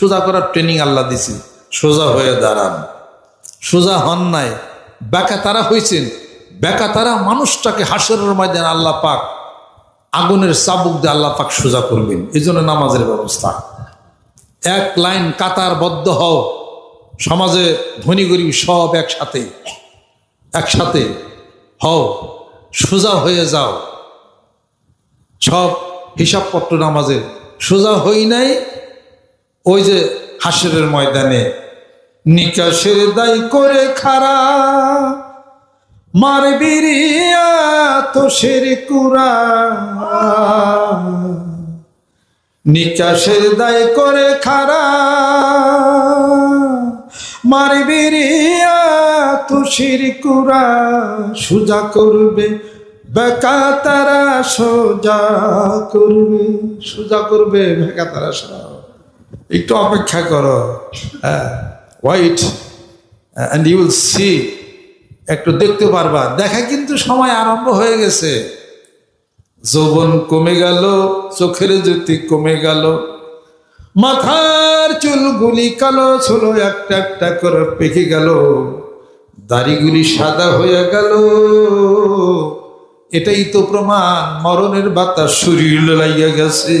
সোজা করার ট্রেনিং আল্লাহ দিছি সোজা হয়ে দাঁড়ান। সোজা হন নাই। বেকা তারা হয়েছেন বেকা তারা মানুষটাকে হাসরের ময়দান আল্লাহ পাক আগুনের চাবুক দিয়ে আল্লাহ পাক সোজা করবেন। এই জন্য নামাজের ব্যবস্থা। এক লাইন কাতার বদ্ধ হও। সমাজে ধনী গরিব সব একসাথে। একসাথে হও। সোজা হয়ে যাও। সব হিসাবপত্র নামাজের সোজা হই নাই ওই যে হাসরের ময়দানে নিকাশের দায় করে খারা। মার বিরিয়া তো সের কুরা। নিকাশের দায় করে খারা। মার বিরিয়া তো সের কুরা। সুজা করবে, বেকা তারা সোজা করবে। সোজা করবে, বেকা তারা সোজা। একটু অপেক্ষা করো হ্যাঁ wait and you will see একটু দেখতে পারবা। দেখা কিন্তু সময় আরম্ভ হয়ে গেছে। যৌবন কমে গেল, চোখের জ্যোতি কমে গেল। মাথার চুলগুলি কালো ছিল, একটা একটা করে পেকে গেল। দাড়িগুলি সাদা হয়ে গেল। এটাই তো প্রমাণ, মরণের বাতাস শরীর লাইয়া গেছে।